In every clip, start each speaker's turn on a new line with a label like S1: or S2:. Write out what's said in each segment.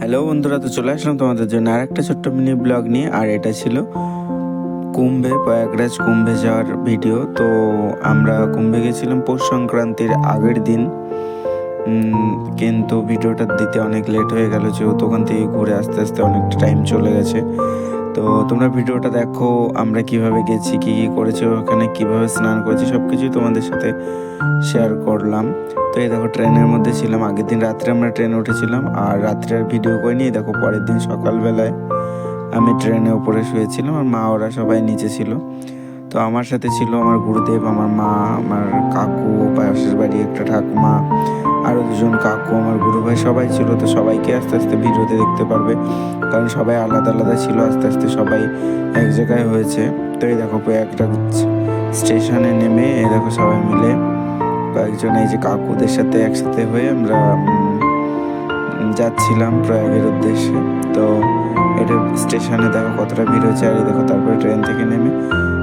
S1: Hello বন্ধুরা, তো চলে আসলাম তোমাদের জন্য আর একটা ছোট্ট মিনি ব্লগ নিয়ে। আর এটা ছিল কুম্ভে, প্রয়াগরাজ কুম্ভে যাওয়ার ভিডিও তো আমরা কুম্ভে গেছিলাম পৌষ সংক্রান্তির আগের দিন। কিন্তু ভিডিওটা দিতে অনেক লেট হয়ে গেল, যেহেতু ওখান থেকে ঘুরে আস্তে আস্তে অনেকটা টাইম চলে গেছে। তো তোমরা ভিডিওটা দেখো, আমরা কীভাবে গেছি, কি কি করেছি, ওখানে কীভাবে স্নান করেছি সব কিছুই তোমাদের সাথে শেয়ার করলাম। তো এই দেখো, ট্রেনের মধ্যে ছিলাম। আগের দিন রাত্রে আমরা ট্রেনে উঠেছিলাম, আর রাত্রে আর ভিডিও করিনি। দেখো, পরের দিন সকালবেলায় আমি ট্রেনে উপরে শুয়েছিলাম, আর মা ওরা সবাই নিচে ছিল। তো আমার সাথে ছিল আমার গুরুদেব, আমার মা, আমার কাকু, পাশের বাড়ি একটা ঠাকুমা দুজন কাকু আমার গুরু ভাই সবাই ছিল, তো সবাইকে আস্তে আস্তে ভিডিওতে দেখতে পারবে। কারণ সবাই আলাদা আলাদা ছিল, আস্তে আস্তে সবাই এক জায়গায় হয়েছে। তো এই দেখো একটা স্টেশনে নেমে এই দেখো সবাই মিলে কয়েকজন এই যে কাকুদের সাথে একসাথে হয়ে আমরা যাচ্ছিলাম প্রয়াগের উদ্দেশ্যে। তো এটা স্টেশনে দেখো কতটা ভিড় হয়েছে, আর দেখো তারপরে ট্রেন থেকে নেমে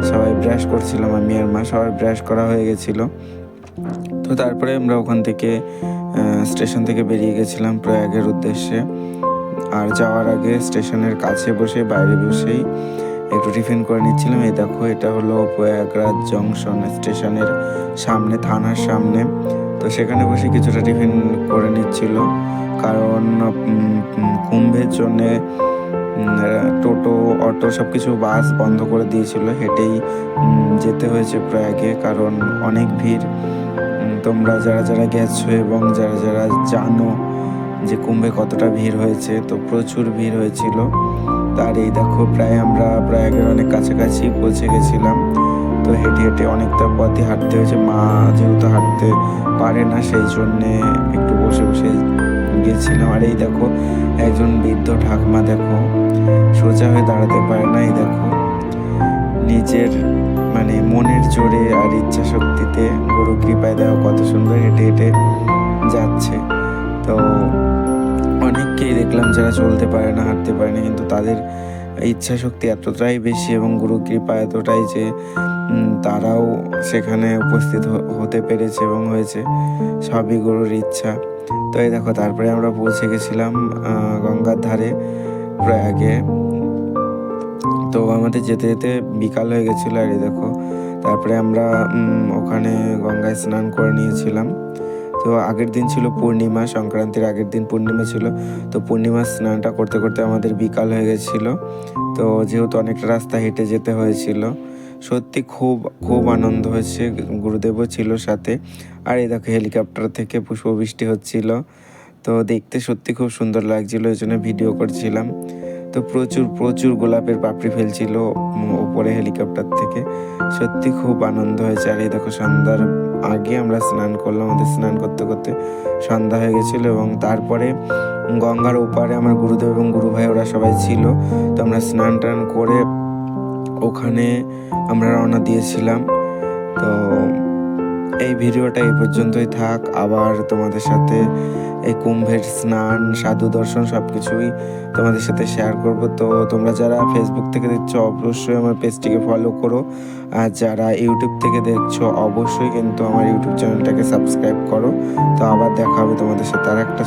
S1: সবাই ব্রাশ করছিলাম আমি আর মা। সবাই ব্রাশ করা হয়ে গেছিল। তো তারপরে আমরা ওখান থেকে স্টেশন থেকে বেরিয়ে গেছিলাম প্রয়াগের উদ্দেশ্যে। আর যাওয়ার আগে স্টেশনের কাছে বসে বাইরে বসেই একটু টিফিন করে নিচ্ছিলাম। এই দেখো, এটা হলো প্রয়াগরাজ জংশন স্টেশনের সামনে, থানার সামনে। তো সেখানে বসে কিছুটা টিফিন করে নিচ্ছিল। কারণ কুম্ভের জন্যে টোটো, অটো সব কিছু বাস বন্ধ করে দিয়েছিল। হেঁটেই যেতে হয়েছে প্রয়াগে, কারণ অনেক ভিড়। তোমরা যারা যারা গেছো এবং যারা যারা জানো যে কুম্ভে কতটা ভিড় হয়েছে, তো প্রচুর ভিড় হয়েছিল। তার এই দেখো, প্রায় আমরা প্রয়াগের অনেক কাছাকাছি পৌঁছে গেছিলাম। তো হেঁটে হেঁটে অনেকটা পথই হাঁটতে হয়েছে। মা যেহেতু হাঁটতে পারে না, সেই জন্যে একটু বসে বসে গেছিলাম। আর এই দেখো, একজন বৃদ্ধ ঠাকমা দেখো, সোজা হয়ে দাঁড়াতে পারে না, এই দেখো। নিজের মানে মনের জোরে আর ইচ্ছা শক্তিতে গুরু কৃপায় দেওয়া কত সুন্দর হেঁটে হেঁটে যাচ্ছে। তো অনেককেই দেখলাম যারা চলতে পারে না, হাঁটতে পারে না, কিন্তু তাদের ইচ্ছা শক্তি এতটাই বেশি এবং গুরু কৃপা এতটাই যে তারাও সেখানে উপস্থিত হতে পেরেছে এবং হয়েছে। সবই গুরুর ইচ্ছা। তো এই দেখো, তারপরে আমরা পৌঁছে গেছিলাম গঙ্গার ধারে প্রয়াগে। তো আমাদের যেতে যেতে বিকাল হয়ে গেছিল, আর দেখো, তারপরে আমরা ওখানে গঙ্গায় স্নান করে নিয়েছিলাম। তো আগের দিন ছিল পূর্ণিমা, সংক্রান্তির আগের দিন পূর্ণিমা ছিল। তো পূর্ণিমার স্নানটা করতে করতে আমাদের বিকাল হয়ে গেছিল। তো যেহেতু অনেকটা রাস্তা হেঁটে যেতে হয়েছিল, সত্যি খুব খুব আনন্দ হয়েছে, গুরুদেবও ছিল সাথে। আর এই দেখো, হেলিকপ্টার থেকে পুষ্পবৃষ্টি হচ্ছিল। তো দেখতে সত্যি খুব সুন্দর লাগছিল ওই জন্য ভিডিও করছিলাম। তো প্রচুর প্রচুর গোলাপের পাপড়ি ফেলছিল ওপরে হেলিকপ্টার থেকে। সত্যি খুব আনন্দ হয়েছে। আর এই দেখো সন্ধ্যার আগে আমরা স্নান করলাম। আমাদের স্নান করতে করতে সন্ধ্যা হয়ে গেছিল এবং তারপরে গঙ্গার ওপারে আমার গুরুদেব এবং গুরু ভাই ওরা সবাই ছিল। তো আমরা স্নান টান করে ওখানে আমরা রওনা দিয়েছিলাম। তো এই ভিডিওটা এই পর্যন্তই থাক। আবার তোমাদের সাথে এই কুম্ভের স্নান, সাধু দর্শন সব কিছুই তোমাদের সাথে শেয়ার করব। তো তোমরা যারা ফেসবুক থেকে দেখছ, অবশ্যই আমার পেজটিকে ফলো করো। আর যারা ইউটিউব থেকে দেখছ, অবশ্যই কিন্তু আমার ইউটিউব চ্যানেলটাকে সাবস্ক্রাইব করো। তো আবার দেখা হবে তোমাদের সাথে আর একটা